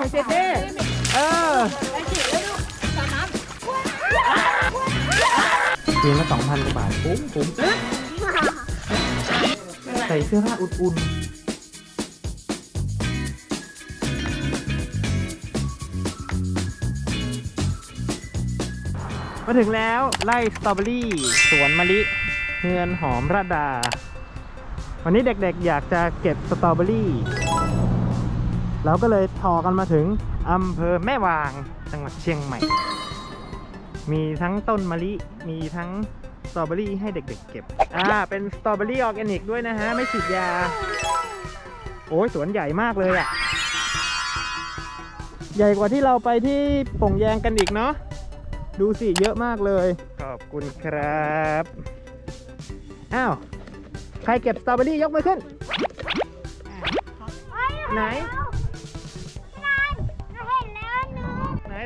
ของเจเจเออเพียงละสองพันกว่าบาทคุ้มคุ้มใส่เสื้อผ้าอุ่นๆ มาถึงแล้วไล่สตรอเบอรี่ สวนมะลิเฮือนหอมระดา วันนี้เด็กๆอยากจะเก็บสตรอเบอรี่ เราก็เลยทอกันมาถึงอำเภอแม่วางจังหวัดเชียงใหม่ มีทั้งต้นมะลิ มีทั้งสตรอเบอรี่ให้เด็กๆเก็บ อ่า เป็นสตรอเบอรี่ออร์แกนิกด้วยนะฮะ ไม่ฉีดยา โอ้ยสวนใหญ่มากเลยอะ่ะ ใหญ่กว่าที่เราไปที่ป่งแยงกันอีกเนาะ ดูสิ เยอะมากเลย ขอบคุณครับ อ้าว ใครเก็บสตรอเบอรี่ยกมือขึ้น ไหน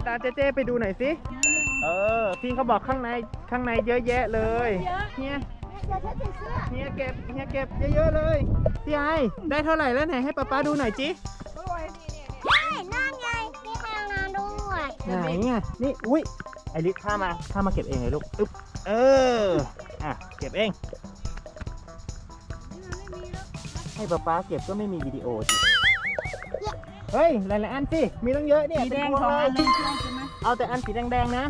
ตามเจเจไปดูหน่อยสิ เออ พี่เขาบอกข้างในข้างในเยอะแยะเลยเฮียเฮียเก็บเฮียเก็บเยอะๆเลยพี่ไอได้เท่าไหร่แล้วไหนให้ป๊าป๊าดูหน่อยจิไหนไงนี่อุ้ยไอริสข้ามาข้ามาเก็บเองเลยลูกอึ๊บเอออะเก็บเองให้ป๊าป๊าเก็บก็ไม่มีวิดีโอสิ เฮ้ย หลายๆอันสิ มีต้องเยอะเนี่ยสีแดงเป็นพวสองอันเลเลยยใช่ไหมเอาแต่อันสีแดงๆนะ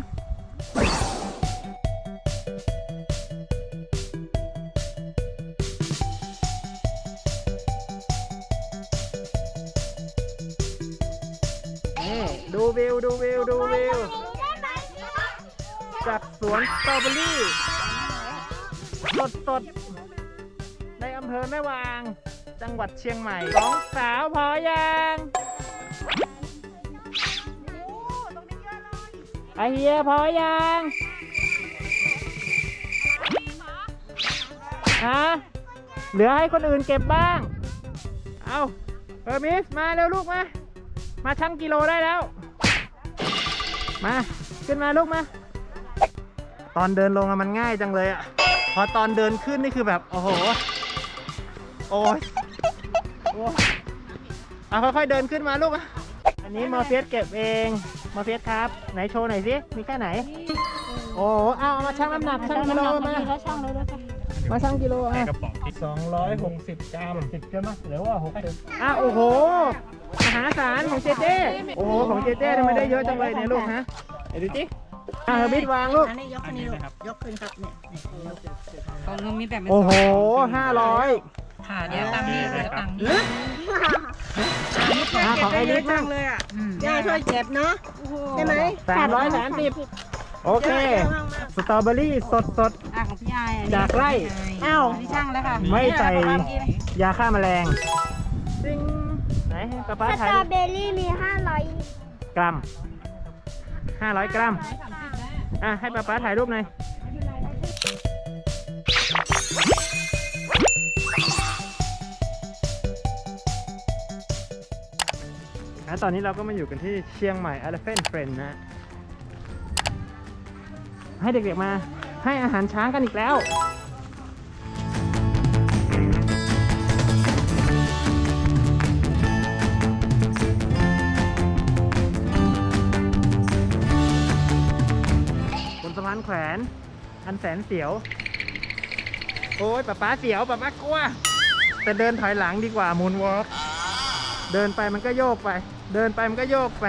นี่ดูวิวดูวิวดูวิวจากสวนสตรอเบอรี่สดสดๆในอำเภอแม่วาง จังหวัดเชียงใหม่สองสาวพอยัง ไอเฮียพอยังฮะเหลือให้คนอื่นเก็บบ้าง เอาเออร์มิส มาเร็วลูกมา มาชั่งกิโลได้แล้ว มา ขึ้นมาลูกมา ตอนเดินลงอะมันง่ายจังเลยอะพอตอนเดินขึ้นนี่คือแบบ โอ้โห โอ้ยโอ้ยเอาค่อยๆเดินขึ้นมาลูกอะอันนี้มอร์เฟียสเก็บเอง มอร์เฟียสครับ ไหนโชว์หน่อยสิ มีแค่ไหน โอ้โหเอาเอามาชั่งน้ำหนักชั่งกิโลมา แล้วช่างเลยด้วยค่ะมาชั่งกิโลอะกระป๋องที่สองร้อยหกสิบกรัมสิบใช่ไหมหรือว่าหกสิบอะโอ้โห มหาศาลของเจเจโอ้โห ของเจเจทำไมได้เยอะจังเลยเนี่ยลูกฮะเดี๋ยวดูจิอะเฮอร์บิดวางลูก อันนี้ยกขึ้นนี่ลูกยกขึ้นครับเนี่ยเนี่ยยกขึ้นของหนูมีแต่เป็นโอ้โหห้าร้อยค่ะเดี๋ยวตังค์นี่เดี๋ยวตังค์นี่อะ ของไอริสตับ้างงค์เลยอะอืมย่าช่วยเก็บเนาะใช่ไหมสามร้อยสามสิบโอเค สตรอเบอรี่สดสดอะของพี่ไอายอันนี้จากไร่อ้าวนี่ช่างแล้วค่ะไม่ใส่เนี่ยเราประมาณกี่ๆยาฆ่าแมลงซิงไหนให้ป๊าป๊าสถ่ายตรอรูปเบอรี่มี500กรัมห้าร้อยกรัมอะให้ป๊าป๊าถ่ายรูปหน่อยะตอนนี้เราก็มาอยู่กันที่เชียงใหม่ Elephant Friend นะ ให้เด็กๆมาให้อาหารช้างกันอีกแล้ว บนสะพานแขวนอันแสนเสียว โอ้ยป๊าป๊าเสียวป๊าป๊ากลัว แต่เดินถอยหลังดีกว่ามูนวอล์กเดินไปมันก็โยกไป เดินไปมันก็โยกไป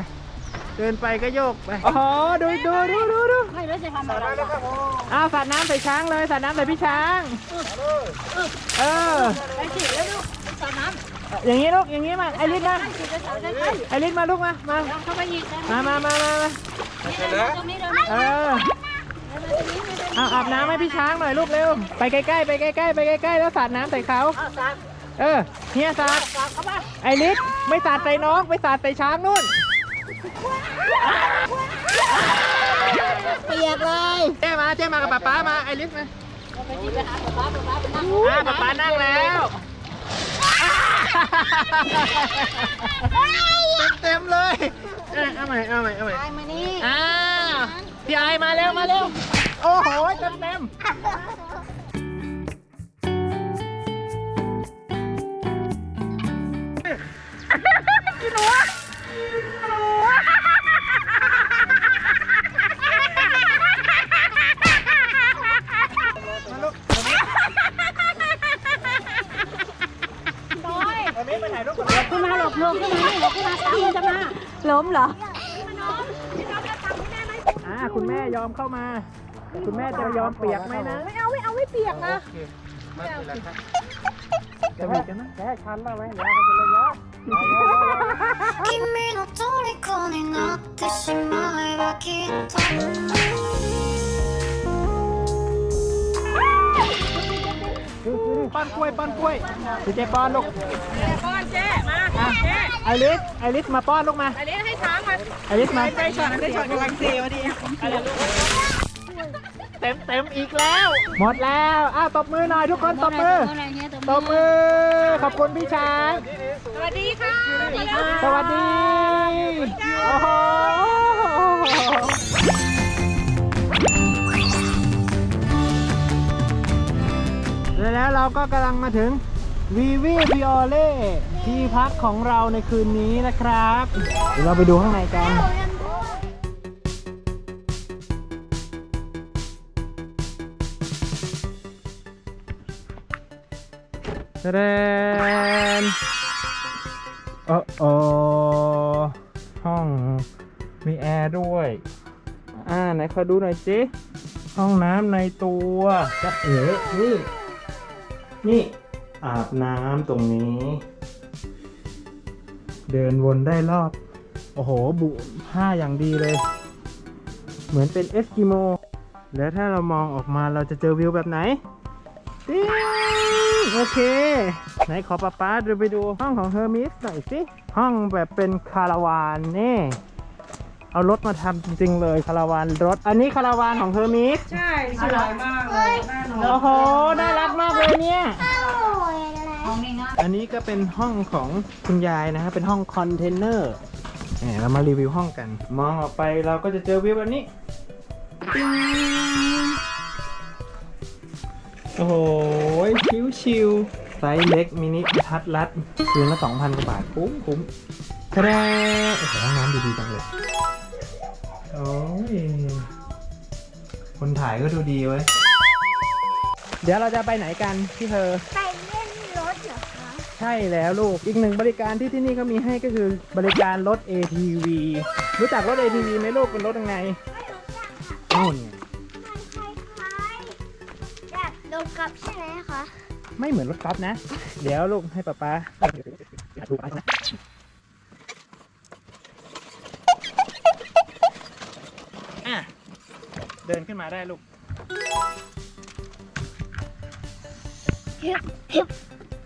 เดินไปก็โยกไปอ๋อดูดูดูดูดูไม่รู้จะทำอะไรอ้าวสาดน้ำใส่ช้างเลยสาดน้ำใส่พี่ช้าง เออไปสิแล้วลูกไปสาน้อย่างนี้ลูกอย่างนี้มาไอริสมาำสิจะสาได้ไหมไอริสมาลูกมามาเข้าไปอีกมามามามามาตรงนี้เลยเออเอาอาบน้ำให้พี่ช้างหน่อยลูกเร็วไปใกล้ๆไปใกล้ๆไปใกล้ๆแล้วสาดน้ำใส่เขาเอาสาด เออเฮียสาดสาดเข้ามาไอริสไม่สาดใส่น้องไปสาดใส่ช้างนู่น เปียกเลยเจ๊มาเจ๊มากับป๊าป๊ามาไอริสมาไปที่ไปหาป๊าป๊าป๊าไปนั่งอ่าป๊าป๊านั่งแล้วเต็มๆเลยเอ้ยเอาใหม่เอาใหม่เอาใหม่ไปมานี่อ้าวพี่ไอมาเร็วมาเร็ว โอ้โหเต็มเต็มกิ ล้มเหรอ อ่าคุณแม่ยอมเข้ามา คุณแม่จะยอมเปียกไหมนะ ไม่เอาไม่เอาไม่เปียกนะ โอเคไม่เป็นไรครับจะมีกันนะแค่ชันมากไหมเดี๋ยวเขาจะระยะ 君の虜になってしまえばきっと คือคือป้อนกล้วยป้อนกล้วยพี่เจป้อนลูก ป้อนเจ๊มา อ่ะ เจ๊ ไอริสไอริสมาป้อนลูกมาอันนี้ให้ช้างมาไอริสมาได้ช็อตได้ช็อตกำลังเซวดีเต็มเต็มอีกแล้ว หมดแล้วอ้าวตบมือหน่อยทุกคนตบมืออะไรเงี้ยตบมือขอบคุณพี่ช้างสวัสดีค่ะ สวัสดีโอ้โหแล้วเราก็กำลังมาถึงวีวีพิออเล่ ที่พักของเราในคืนนี้นะครับเดี๋ยวเราไปดูข้างในกันแสดงโอ้โอห้องมีแอร์ด้วย อ่า ไหนขอดูหน่อยสิ ห้องน้ำในตัวจะเอ๋นี่ นี่อาบน้ำตรงนี้ เดินวนได้รอบ โอ้โห บุผ้าอย่างดีเลย เหมือนเป็นเอสกิโม แล้วถ้าเรามองออกมาเราจะเจอวิวแบบไหนติ๊งโอเค ไหนขอป้าป้าเดินไปดูห้องของเฮอร์มิสหน่อยสิ ห้องแบบเป็นคาราวานนี่ เอารถมาทำจริงๆเลยคาราวานรถ อันนี้คาราวานของเฮอร์มิส ใช่สวยมากเลยน่านอนโอ้โห น่ารักมากเลยเนี่ยโอ้ยอะไรห้ อันนี้ก็เป็นห้องของคุณยายนะครับเป็นห้องคอนเทนเนอร์เนี่ยเรามารีวิวห้องกัน มองออกไปเราก็จะเจอวิวแบบนี้โอ้โหชิวชิวๆไซส์เล็กมินิทัดรัดคืนละ2,000กว่าบาทคุ้มคุ้มแทรโอ้โหห้องน้ำดีๆจังเลยโอ้ยคนถ่ายก็ดูดีเว้ยเดี๋ยวเราจะไปไหนกันพี่เธอ ไป ใช่แล้วลูก อีกหนึ่งบริการที่ที่นี่เขามีให้ก็คือบริการรถ ATV รู้จักรถ ATV ไหมลูกเป็นรถยังไงนู่นไงมันคล้ายๆแบบรถกอล์ฟใช่ไหมคะไม่เหมือนรถกอล์ฟนะ เดี๋ยวลูกให้ป๊าป๊าถูกนะอะเดินขึ้นมาได้ลูก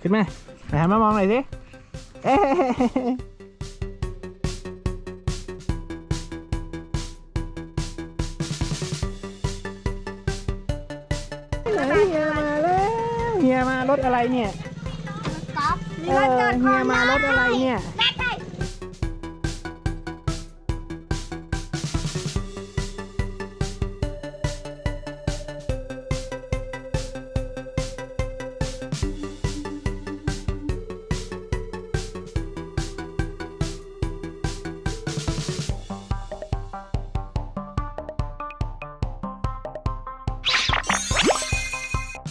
ขึ้นมา ไหนหันมามองหน่อยสิเอ๊ะไหนเฮียมาแล้วเฮียมารถอะไรเนี่ย รถกอล์ฟเออเฮียมารถอะไรเนี่ยได้ได้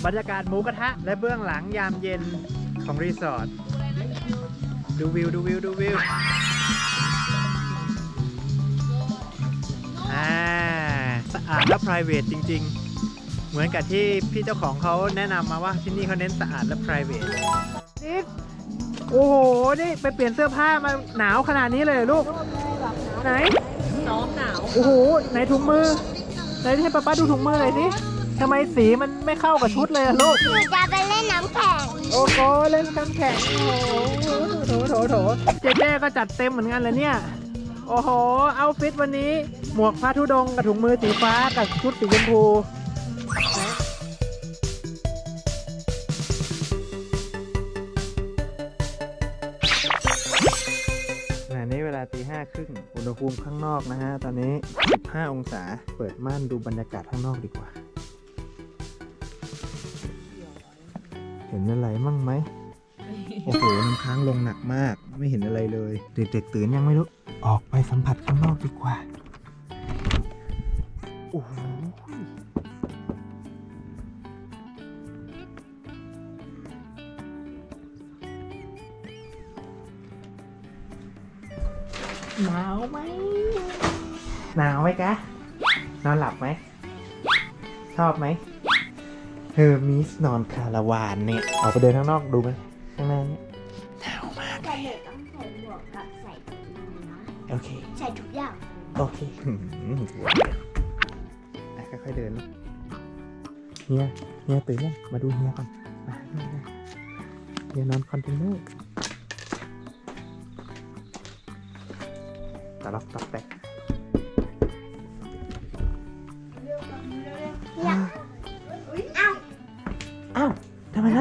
รรยากาศหมูกระทะ และเบื้องหลังยามเย็นของรีสอร์ทดูวิวดูวิวดูวิวอ่าสะอาดและ p r i v a t จริง ๆ เหมือนกับที่พี่เจ้าของเขาแนะนำมาว่าที่นี่เขาเน้นสะอาดและ p r i v a t นี่โอ้โห นี่ไปเปลี่ยนเสื้อผ้ามาหนาวขนาดนี้เลยเหรอลูก ไหน น้องหนาว โอ้โห ไหนถุงมือ ไหนให้ป้าป้าดูถุงมือหน่อยสิ ทำไมสีมันไม่เข้ากับชุดเลยอะลูก หนูจะไปเล่นน้ำแข็งโอ้โหเล่นน้ำแข็งโอ้โหโถโถโถเจ๊เจ๊ก็จัดเต็มเหมือนกันเลยเนี่ย โอ้โห เอาฟิตวันนี้ หมวกพระธุดงค์กับถุงมือสีฟ้ากับชุดสีชมพูขณะนี้เวลาตีห้าครึ่งอุณหภูมิข้างนอกนะฮะ ตอนนี้ 15 องศา เปิดม่านดูบรรยากาศข้างนอกดีกว่า เห็นอะไรมั่งไหมโอ้โหน้ำค้างลงหนักมาก ไม่เห็นอะไรเลย เด็กๆตื่นยังไม่รู้ ออกไปสัมผัสข้างนอกดีกว่า โอ้โหหนาวไหมหนาวไหมกะนอนหลับไหม ชอบไหมเฮ อร์มิสนอนคาราวานเนี่ยออกไปเดินข้างนอกดูไหมข้างในเนี่ยหนาวมากแต่เด็กต้องใส่หมวกกับใส่ถุงมือนะโอเค ใส่ทุกอย่างโอเคหืมอะค่อยๆเดินลูกเฮียเฮียตื่นยังมาดูเฮียก่อนมาดูเฮียเฮียนอนคอนเทนเนอร์ตะล็อกตอกแตกอยาก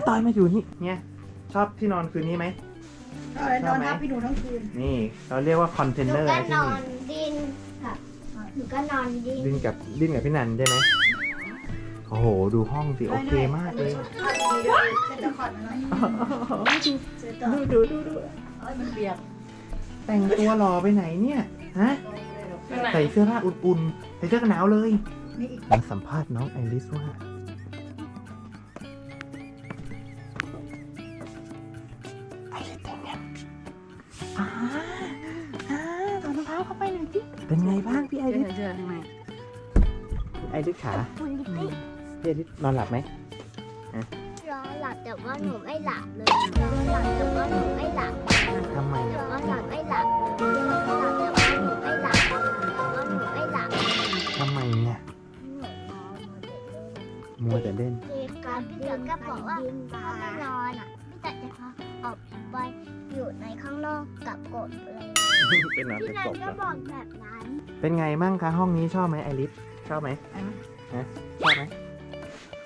ทำไมน้าตอยมาอยู่นี่เฮียชอบที่นอนคืนนี้ไหม เออนอนทับพี่หนูทั้งคืนนี่ เราเรียกว่าคอนเทนหเนนูอร์ก็ที่นอนี่นดินกับหนูก็นอนดินดิ้นกับดิ้นกับพี่นันใช่ไหมโอ้โห ดูห้องสิโอเคมากเลยเส้นตะขอดมาหน่อยเส้นตะดูดูดูดูเอ้ยมันเปียกแต่งตัวหล่อไปไหนเนี่ยฮะใส่เสื้อผ้าอุ่นๆใส่เสื้อกันหนาวเลยนี่อีกมาสัมภาษณ์น้องไอริสว่า อริสเป็นไงอ่าอ่าถอดรองเท้าเข้าไปหน่อยสิเป็นไงบ้างพี่ไอริสเสื้อข้างในไอริสขาคุณดิพี่พี่ไอริสนอนหลับไหมรอหลับแต่ว่าหนูไม่หลับเลยรอหลับแต่ว่าหนูไม่หลับทำไมแต่อะว่าหลับไม่หลับเลยหลับแต่ว่าหนูไม่หลับแต่ว่าหนูไม่หลับทำไมเนี่ยมัวแต่เล่นการพี่เต๋อก็บอกว่าถ้าไม่นอนอะ พี่เต๋อจะพาออกไปอยู่ในข้างนอกกับกดเลยเป็นนอนพี่เป็นนักนบก็เหรบออกแบบนั้นเป็นไงมั่งคะห้องนี้ชอบไหมไอริสชอบไหมฮะชอบไหม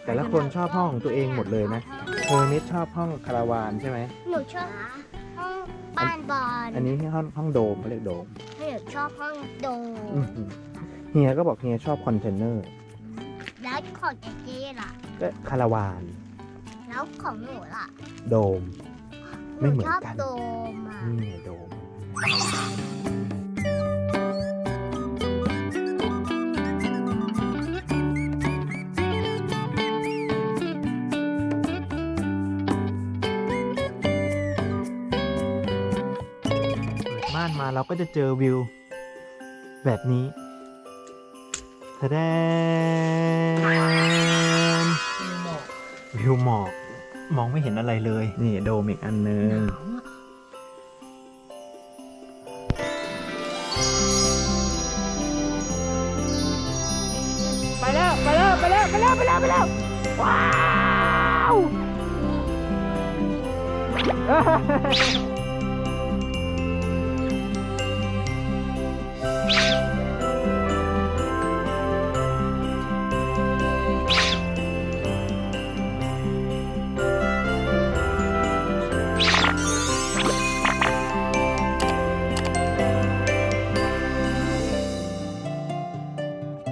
แต่ละคนชอบห้องของตัวเองหมดเลยนะเธอนิดชอบห้องคาราวานใช่ไหมหนูชอบห้องบ้านบอลอันนี้ห้องห้องโดมเขาเรียกโดมหนูชอบห้องโดอื้อหือเฮียก็บอกเฮียชอบคอนเทนเนอร์แล้วของเจ๊ล่ะก็คาราวาน แล้วของหนูล่ะโดมหไม่นูเหมือนชอบกันโดมอะนี่ไงโดม เปิดม่านมาเราก็จะเจอวิว แบบนี้แสดงวิวหมอก มองไม่เห็นอะไรเลย นี่โดมอีกอันหนึงไปแล้วไปแล้วไปแล้วไปแล้วไปแล้วไปแล้วว้าว